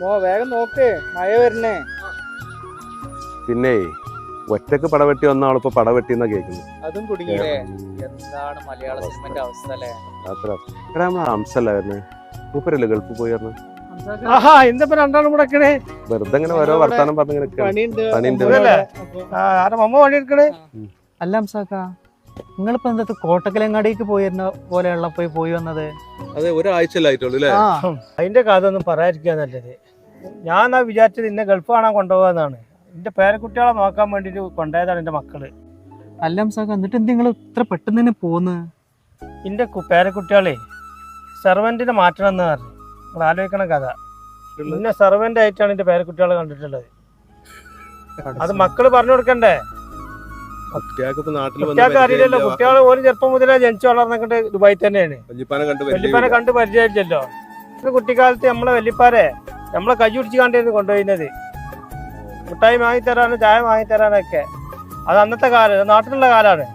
മോ വേഗം നോക്ക്. മഴ വരണേ പിന്നെ ഒറ്റയ്ക്ക് പടവെട്ടി വന്ന ആളിപ്പോ പടവെട്ടി എന്നാ കേൾക്കുന്നു അതും കുടുങ്ങിയില്ലേ? എന്താണ് മലയാള സിനിമന്റെ അവസ്ഥ അല്ലേ? അത്ര. എടാ നമ്മളെ ഹംസല്ല വരുന്നത് മൂപ്പരല്ലേ ഗൾഫിൽ പോയിരുന്നു ആഹാ ഇന്നിപ്പോ രണ്ടാളും കൂടെ നിക്കണേ. വെറുതെ ഇങ്ങനെ ഓരോ വർത്താനം പറഞ്ഞിങ്ങനെ. പണിയുണ്ട്. പണിയുണ്ട്. ഇതല്ലേ? ആ, ആരെ മമ്മ പണിയെടുക്കണേ? അല്ല അംസാക്ക നിങ്ങളിപ്പോ എന്താ കോട്ടക്കലങ്ങാടിക്ക് പോയിരുന്ന പോലെയുള്ള പോയി പോയി വന്നത്. അതെ ഒരാഴ്ചയിലായിട്ടുള്ളൂ അല്ലേ? അതിന്റെ കഥ ഒന്നും പറയാതിരിക്കുക നല്ലത്. ഞാൻ ആ വിചാരിച്ചത് ഇന്നെ ഗൾഫ് കാണാൻ കൊണ്ടുപോകാന്നാണ് എന്റെ പേരക്കുട്ടികളെ നോക്കാൻ വേണ്ടിട്ട് കൊണ്ടുപോയതാണ് എന്റെ മക്കൾ. അല്ല അംസാക്ക എന്നിട്ട് നിങ്ങൾ ഇത്ര പെട്ടെന്ന് തന്നെ പോന്ന് എന്റെ പേരക്കുട്ടികളെ സെർവന്റിനെ മാറ്റണം എന്ന് പറഞ്ഞു. നിങ്ങൾ ആലോചിക്കണ കഥ. പിന്നെ സെർവന്റ് ആയിട്ടാണ് എന്റെ പേരക്കുട്ടികളെ കണ്ടിട്ടുള്ളത്. അത് മക്കൾ പറഞ്ഞു കൊടുക്കണ്ടേ? കുട്ടികൾക്ക് അറിയില്ലല്ലോ. കുട്ടികൾ ഒരു ചെറുപ്പം മുതലേ ജനിച്ചു വളർന്നിട്ട് ദുബായി തന്നെയാണ്. വല്യപ്പാനെ കണ്ട് പരിചയമില്ലല്ലോ. കുട്ടിക്കാലത്ത് നമ്മളെ വല്യപ്പാരെ നമ്മളെ കൈ പിടിച്ച് കണ്ടിരുന്നു കൊണ്ടുപോയിരുന്നത്. മിഠായി വാങ്ങിത്തരാനും ചായ വാങ്ങിത്തരാനൊക്കെ അത് അന്നത്തെ കാലം നാട്ടിലുള്ള കാലമാണ്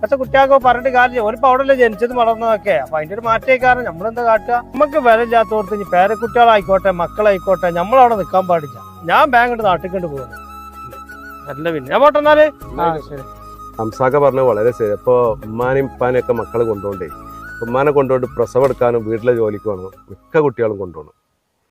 പക്ഷെ കുട്ടികൾക്ക് പറഞ്ഞിട്ട് കാര്യമില്ല. ഒരു അവിടെ ജനിച്ചത് വളർന്നതൊക്കെ. അപ്പൊ അതിന്റെ ഒരു മാറ്റേ കാരണം നമ്മളെന്താ കാട്ടുക? നമുക്ക് വില ഇല്ലാത്തവർക്ക് ഇനി പേരക്കുട്ടികളായിക്കോട്ടെ മക്കളായിക്കോട്ടെ നമ്മളവിടെ നിൽക്കാൻ പാടില്ല. ഞാൻ ബാങ്ക് നാട്ടിൽ കൊണ്ട് പോകുന്നു. നല്ല പിന്നെ ഞാൻ പോട്ടെ എന്നാൽ. ആ ശരി. ഹംസാക്ക പറഞ്ഞത് വളരെ ശരി. അപ്പൊ ഉമ്മാനെയും ഉപ്പാനെയും ഒക്കെ മക്കൾ കൊണ്ടുപോണ്ടേ ഉമ്മാനെ കൊണ്ടുപോയിട്ട് പ്രസവം എടുക്കാനും വീട്ടിലെ ജോലിക്ക് വേണം മിക്ക കുട്ടികളും കൊണ്ടുപോകണം